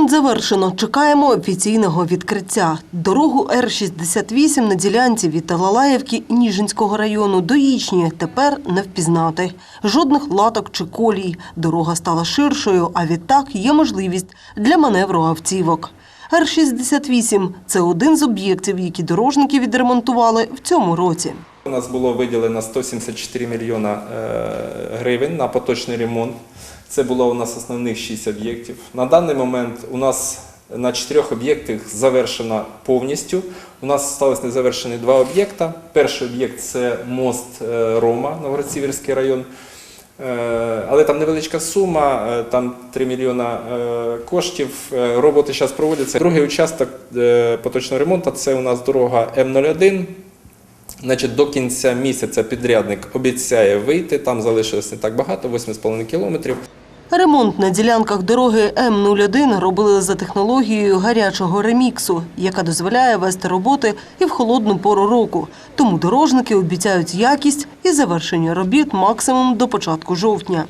Ремонт завершено. Чекаємо офіційного відкриття. Дорогу Р-68 на ділянці від Талалаєвки Ніжинського району до Ічні тепер не впізнати. Жодних латок чи колій. Дорога стала ширшою, а відтак є можливість для маневру автівок. Р-68 – це один з об'єктів, які дорожники відремонтували в цьому році. У нас було виділено 174 мільйона е, гривень на поточний ремонт. Це було у нас основних 6 об'єктів. На даний момент у нас на чотирьох об'єктах завершено повністю. У нас залишилось незавершені два об'єкта. Перший об'єкт це мост е, Рома, Новгород-Сіверський район. Е, Але там невеличка сума, е, там 3 мільйона коштів. Роботи зараз проводяться. Другий участок поточного ремонту це у нас дорога М01. Значить, до кінця місяця підрядник обіцяє вийти. Там залишилось не так багато, 8,5 кілометрів. Ремонт на ділянках дороги М-01 робили за технологією гарячого реміксу, яка дозволяє вести роботи і в холодну пору року. Тому дорожники обіцяють якість і завершення робіт максимум до початку жовтня.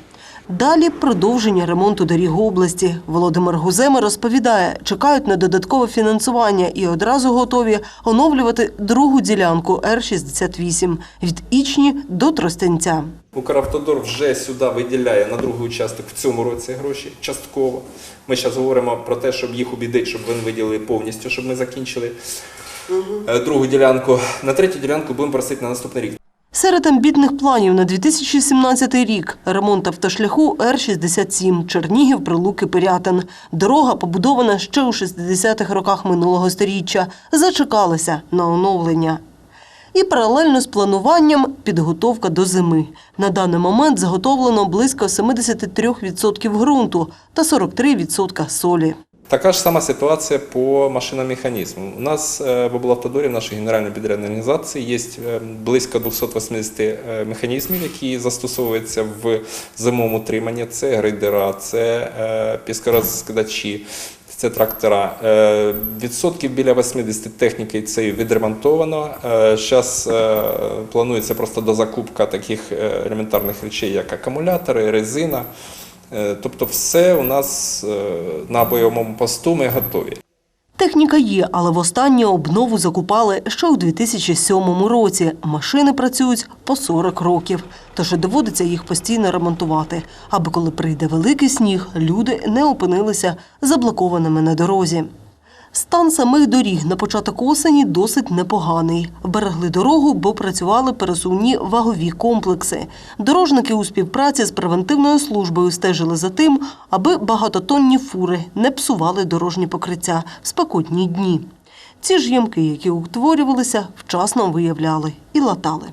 Далі продовження ремонту доріг області. Володимир Гузема розповідає, чекають на додаткове фінансування і одразу готові оновлювати другу ділянку Р-68 від Ічні до Тростянця. Укравтодор вже сюди виділяє на другий участок в цьому році гроші частково. Ми зараз говоримо про те, щоб їх убідити, щоб вони виділили повністю, щоб ми закінчили е, другу ділянку. На третю ділянку будемо просити на наступний рік. Серед амбітних планів на 2017 рік – ремонт автошляху Р-67 Чернігів, Прилуки, Пирятин. Дорога, побудована ще у 60-х роках минулого сторіччя, зачекалася на оновлення. І паралельно з плануванням – підготовка до зими. На даний момент заготовлено близько 73% ґрунту та 43% солі. Така ж сама ситуація по машиномеханізму. У нас е, в облавтодорі, в нашій генеральній підрядній організації, є е, близько 280 е, механізмів, які застосовуються в зимовому утриманні. Це грейдера, це піскорозкидачі, це трактора. Відсотків біля 80 техніки це відремонтовано. Зараз планується просто дозакупка таких елементарних речей, як акумулятори, резина. Е, Тобто все у нас е, на бойовому посту ми готові. Техніка є, але востаннє обнову закупали ще у 2007 році. Машини працюють по 40 років, тож доводиться їх постійно ремонтувати, аби коли прийде великий сніг, люди не опинилися заблокованими на дорозі. Стан самих доріг на початок осені досить непоганий. Берегли дорогу, бо працювали пересувні вагові комплекси. Дорожники у співпраці з превентивною службою стежили за тим, аби багатотонні фури не псували дорожні покриття в спекотні дні. Ці ж ямки, які утворювалися, вчасно виявляли і латали.